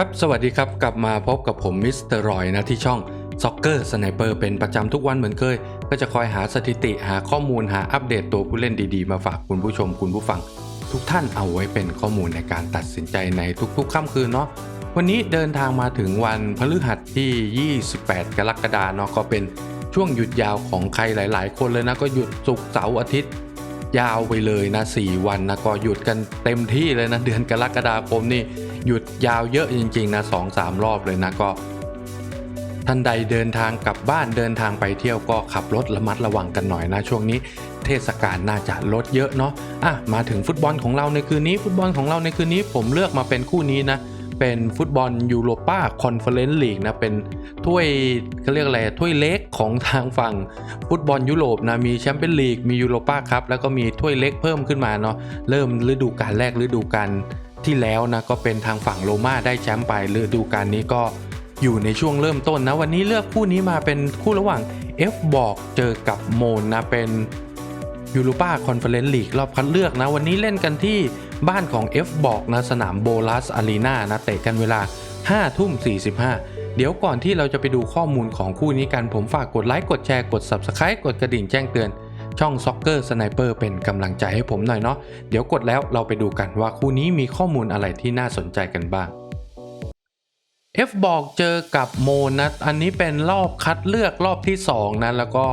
ครับสวัสดีครับ กลับมาพบกับผมมิสเตอร์รอยนะที่ช่อง Soccer Sniper เปอร์เป็นประจำทุกวันเหมือนเคย ก็จะคอยหาสถิติหาข้อมูลหาอัปเดตตัวผู้เล่นดีๆ มาฝากคุณผู้ชมคุณผู้ฟัง ทุกท่านเอาไว้เป็นข้อมูลในการตัดสินใจในทุกๆค่ำคืนเนาะวันนี้เดินทางมาถึงวันพฤหัสที่ 28 กรกฎาคมเนาะก็เป็นช่วงหยุดยาวของใครหลาย ๆ คนเลยนะก็หยุดศุกร์เสาร์อาทิตย์ ยาวไปเลยนะ 4 วันนะก็หยุดกันเต็มที่เลยนะเดือนกรกฎาคมนี่ หยุดยาวเยอะจริงๆนะ2-3รอบเลยนะก็ ท่านใดเดินทางกลับบ้านเดินทางไปเที่ยวก็ขับรถระมัดระวังกันหน่อยนะ ช่วงนี้เทศกาลน่าจะลดเยอะเนาะอะมาถึงฟุตบอลของเราในคืนนี้ ฟุตบอลของเราในคืนนี้ผมเลือกมาเป็นคู่นี้นะเป็นฟุตบอลยูโรป้าคอนเฟอเรนซ์ลีกนะเป็นถ้วยเขาเรียกอะไรถ้วยเล็กของทางฝั่งฟุตบอลยุโรปนะมีแชมเปี้ยนลีกมียูโรป้าครับแล้วก็มีถ้วยเล็กเพิ่มขึ้นมาเนาะเริ่มฤดูกาลแรกฤดูกาล ที่แล้วนะก็เป็นทางฝั่งโรม่าได้แชมป์ไปฤดูกาลนี้ก็อยู่ในช่วงเริ่มต้นนะ วันนี้เลือกคู่นี้มาเป็นคู่ระหว่าง F บอกเจอกับโมนนะเป็นยูโรปาคอนเฟอเรนซ์ลีกรอบคัดเลือกนะ วันนี้เล่นกันที่บ้านของ F บอกนะสนามโบลัสอารีนานะเตะกันเวลา 5 ทุ่ม 45 เดี๋ยวก่อนที่เราจะไปดูข้อมูลของคู่นี้กันผมฝากกดไลค์กดแชร์กด Subscribe กดกระดิ่งแจ้งเตือน ช่อง Soccer Sniper เป็นกำลังใจให้ผมหน่อยเนาะเดี๋ยวกดแล้วเราไปดูกันว่าคู่นี้มีข้อมูลอะไรที่น่าสนใจกันบ้าง F บอกเจอกับโมนนะอันนี้เป็นรอบคัดเลือกรอบที่ 2 นะ แล้วก็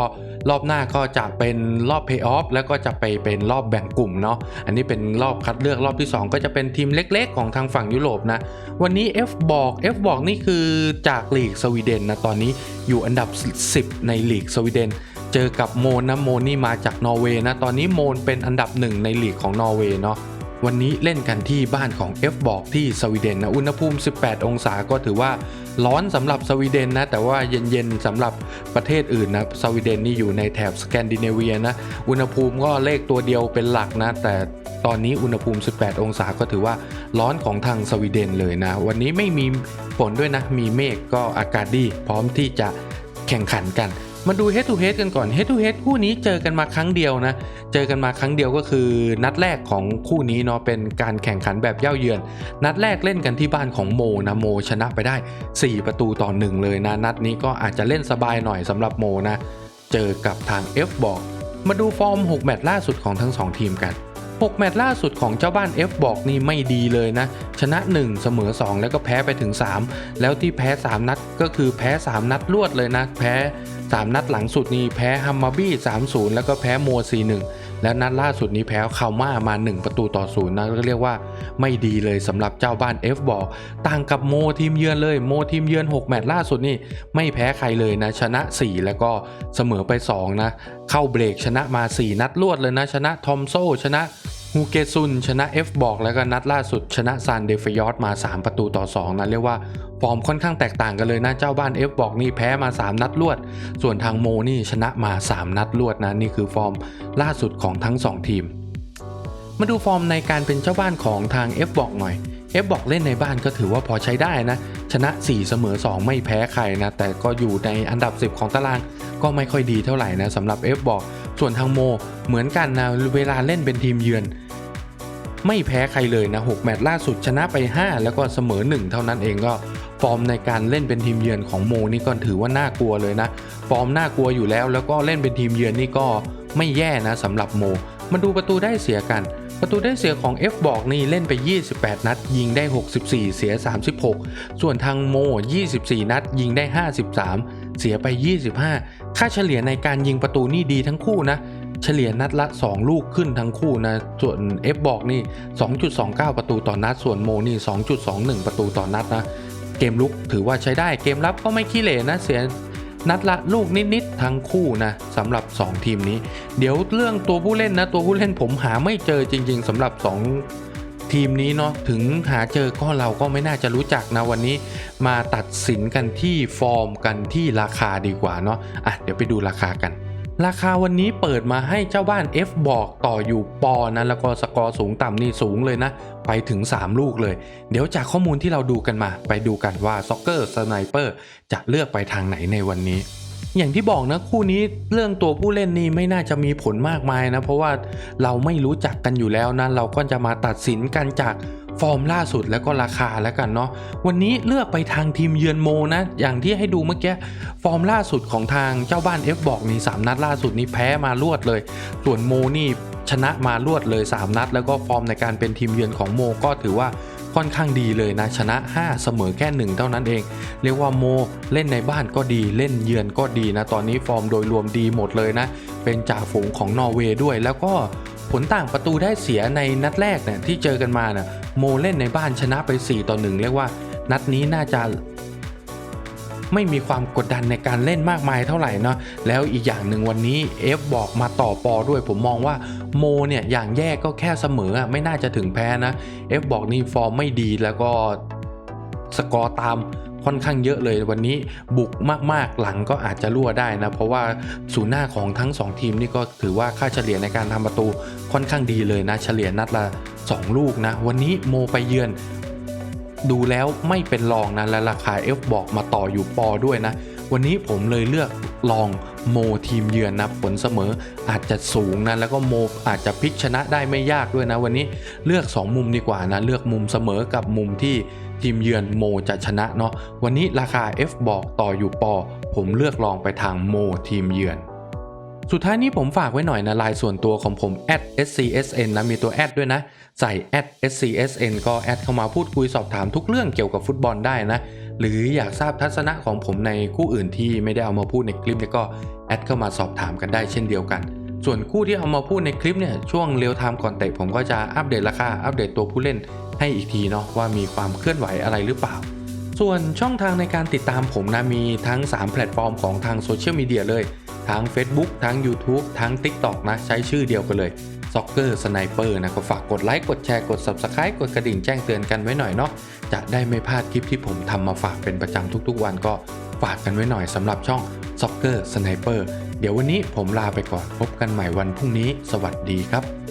รอบหน้าก็จะเป็นรอบเพย์ออฟแล้วก็จะไปเป็นรอบแบ่งกลุ่มเนาะอันนี้เป็นรอบคัดเลือกรอบที่ 2 ก็จะเป็นทีมเล็กๆ ของทางฝั่งยุโรปนะ วันนี้ F บอก F บอกนี่คือจากลีกสวีเดนนะ ตอนนี้อยู่อันดับ 10 ในลีกสวีเดน เจอกับโมนนะโมนนี่มาจากนอร์เวย์นะตอนนี้โมนเป็นอันดับหนึ่งในลีกของนอร์เวย์เนาะวันนี้เล่นกันที่บ้านของ F บอกที่สวีเดนนะอุณหภูมิ 18 องศาก็ถือว่าร้อนสำหรับสวีเดนนะแต่ว่าเย็นๆสำหรับประเทศอื่นนะสวีเดนนี่อยู่ในแถบสแกนดิเนเวียนะอุณหภูมิก็เลขตัวเดียวเป็นหลักนะแต่ตอนนี้อุณหภูมิ 18 องศาก็ถือว่าร้อนของทางสวีเดนเลยนะ วันนี้ไม่มีฝนด้วยนะมีเมฆก็อากาศดี พร้อมที่จะแข่งขันกัน มาดู head to head กันก่อน head to head คู่นี้เจอกันมาครั้งเดียวนะ เจอกันมาครั้งเดียวก็คือนัดแรกของคู่นี้เนาะเป็นการแข่งขันแบบเย่าเยือน นัดแรกเล่นกันที่บ้านของโมนะโมชนะไปได้ 4 ประตูต่อหนึ่งเลยนะ นัดนี้ก็อาจจะเล่นสบายหน่อยสำหรับโมนะ เจอกับทาง F บอกมาดูฟอร์ม 6 แมตช์ล่าสุดของทั้ง 2 ทีมกัน 6 แมตช์ล่าสุดของเจ้าบ้าน F บอกนี่ไม่ดีเลยนะ ชนะ 1 เสมอ 2 แล้วก็แพ้ไปถึง 3 แล้วที่แพ้ 3 นัดก็คือแพ้ 3 นัดรวดเลยนะ แพ้ 3 นัดหลังสุดนี่แพ้ฮัมมาบี้ 3-0 แล้วก็แพ้โม4-1 แล้วนัดล่าสุดนี้แพ้คาม่ามา 1 ประตูต่อศูนย์นะก็เรียกว่าไม่ดีเลยสำหรับเจ้าบ้าน F บอกต่างกับโมทีมเยือนเลยโมทีมเยือน 6 แมตช์ล่าสุดนี่ไม่แพ้ใครเลยนะชนะ 4 แล้วก็เสมอไป 2 นะ เข้าเบรกชนะมา 4 นัดรวดเลยนะ ชนะทอมโซชนะ ฮูเกซุนชนะ F บอกแล้วก็นัดล่าสุดชนะซานเดฟยอร์มา 3 ประตูต่อ 2 นะเรียกว่าฟอร์มค่อนข้างแตกต่างกันเลยนะเจ้าบ้าน F บอกนี่แพ้มา 3 นัดรวด ส่วนทางโมนี่ชนะมา 3 นัดรวดนะนี่คือฟอร์มล่าสุดของทั้ง 2 ทีม มาดูฟอร์มในการเป็นเจ้าบ้านของทาง F บอกหน่อย F บอกเล่นในบ้านก็ถือว่าพอใช้ได้นะชนะ 4 เสมอ 2 ไม่แพ้ใครนะแต่ก็อยู่ในอันดับ 10 ของตารางก็ไม่ค่อยดีเท่าไหร่นะสำหรับ F บอกส่วนทางโม เหมือนกันนะเวลาเล่นเป็นทีมเยือน ไม่แพ้ใครเลยนะ 6 แมตช์ล่าสุดชนะไป 5 แล้วก็เสมอ 1 เท่านั้นเองก็ฟอร์มในการเล่นเป็นทีมเยือนของโมนี่ก็ถือว่าน่ากลัวเลยนะ ฟอร์มน่ากลัวอยู่แล้ว แล้วก็เล่นเป็นทีมเยือนนี่ก็ไม่แย่นะสำหรับโม มาดูประตูได้เสียกัน ประตูได้เสียของ F บอกนี่เล่นไป 28 นัด ยิงได้ 64 เสีย 36 ส่วนทางโม 24 นัด ยิงได้ 53 เสียไป 25 ค่าเฉลี่ยในการยิงประตูนี่ดีทั้งคู่นะ เฉลี่ยนัดละ 2 ลูกขึ้นทั้งคู่นะ ส่วน F บอกนี่ 2.29 ประตูต่อนัด ส่วนโมนี่ 2.21 ประตูต่อนัดนะ เกมลุกถือว่าใช้ได้ เกมรับก็ไม่ขี้เหร่นะ เสียนัดละลูกนิด ๆ ทั้งคู่นะสำหรับ 2 ทีมนี้ เดี๋ยวเรื่องตัวผู้เล่นนะ ตัวผู้เล่นผมหาไม่เจอจริง ๆสำหรับ 2ทีมนี้เนาะถึงหาเจอก็เราก็ไม่น่าจะรู้จักนะวันนี้ มาตัดสินกันที่ฟอร์มกันที่ราคาดีกว่าเนาะอะเดี๋ยวไปดูราคากัน ราคาวันนี้เปิดมาให้เจ้าบ้าน F บอกต่ออยู่ปอนะแล้วก็สกอร์สูงต่ำนี่สูงเลยนะ ไปถึง 3 ลูกเลย เดี๋ยวจากข้อมูลที่เราดูกันมา ไปดูกันว่าซ็อกเกอร์สไนเปอร์จะเลือกไปทางไหนในวันนี้อย่างที่บอกนะคู่นี้เรื่องตัวผู้เล่นนี่ไม่น่าจะมีผลมากมายนะ เพราะว่าเราไม่รู้จักกันอยู่แล้วนะ เราก็จะมาตัดสินกันจาก ฟอร์มล่าสุดแล้วก็ราคาแล้วกันเนาะวันนี้เลือกไปทางทีมเยือนโมนะ อย่างที่ให้ดูเมื่อกี้ฟอร์มล่าสุดของทางเจ้าบ้าน F บอกนี่3นัดล่าสุดนี้แพ้มารวดเลย ส่วนโมนี่ชนะมารวดเลย 3 นัด แล้วก็ฟอร์มในการเป็นทีมเยือนของโมก็ถือว่าค่อนข้างดีเลยนะชนะ 5 เสมอแค่ 1 เท่านั้นเอง เรียกว่าโมเล่นในบ้านก็ดีเล่นเยือนก็ดีนะ ตอนนี้ฟอร์มโดยรวมดีหมดเลยนะ เป็นจ่าฝูงของนอร์เวย์ด้วยแล้วก็ ผลต่างประตูได้เสียในนัดแรกเนี่ยที่เจอกันมาน่ะโมเล่นในบ้านชนะไป 4 ต่อ 1 เรียกว่า นัดนี้น่าจะไม่มีความกดดันในการเล่นมากมายเท่าไหร่เนาะแล้วอีกอย่างหนึ่งวันนี้ F บอกมาต่อปอด้วยผมมองว่าโมเนี่ยอย่างแย่ก็แค่เสมออไม่น่าจะถึงแพ้นะ F บอกนี่ฟอร์มไม่ดีแล้วก็สกอร์ตาม ค่อนข้างเยอะเลยวันนี้บุกมากๆหลังก็อาจจะรั่วได้นะ เพราะว่าศูนย์หน้าของทั้ง 2 ทีมนี่ก็ถือว่าค่าเฉลี่ยในการทำประตูค่อนข้างดีเลยนะ เฉลี่ยนัดละ 2 ลูกนะ วันนี้โมไปเยือน ดูแล้วไม่เป็นรองนะและราคา F บอกมาต่ออยู่ปอด้วยนะ วันนี้ผมเลยเลือกลองโมทีมเยือนนะผลเสมออาจจะสูงนะแล้วก็โมอาจจะพลิกชนะได้ไม่ยากด้วยนะ วันนี้เลือก 2 มุมดีกว่านะ เลือกมุมเสมอกับมุมที่ ทีมเยือนโมจะชนะเนาะวันนี้ราคา F บอกต่ออยู่ปอ ผมเลือกลองไปทางโมทีมเยือนสุดท้ายนี้ผมฝากไว้หน่อยนะลน์ส่วนตัวของผม @scsn นะมีตัวแอดด้วยนะ ใส่ @scsn ก็แอดเข้ามาพูดคุยสอบถามทุกเรื่องเกี่ยวกับฟุตบอลได้นะ หรืออยากทราบทัศนะของผมในคู่อื่นที่ไม่ได้เอามาพูดในคลิปเนี่ยก็แอดเข้ามาสอบถามกันได้เช่นเดียวกัน ส่วนคู่ที่เอามาพูดในคลิปเนี่ยช่วงเรียลไทม์ก่อนเตะผมก็จะอัปเดตราคาอัปเดตตัวผู้เล่น ให้อีกทีเนาะว่ามีความเคลื่อนไหวอะไรหรือเปล่า ส่วนช่องทางในการติดตามผมนะมีทั้ง 3 แพลตฟอร์มของทางโซเชียลมีเดียเลย ทั้ง Facebook ทั้ง YouTube ทั้ง TikTok นะใช้ชื่อเดียวกันเลย Soccer Sniper นะก็ฝากกดไลค์กดแชร์กด Subscribe กดกระดิ่งแจ้งเตือนกันไว้หน่อยเนาะจะได้ไม่พลาดคลิปที่ผมทำมาฝากเป็นประจำทุกๆ วันก็ฝากกันไว้หน่อยสำหรับช่อง Soccer Sniper เดี๋ยววันนี้ผมลาไปก่อนพบกันใหม่วันพรุ่งนี้ สวัสดีครับ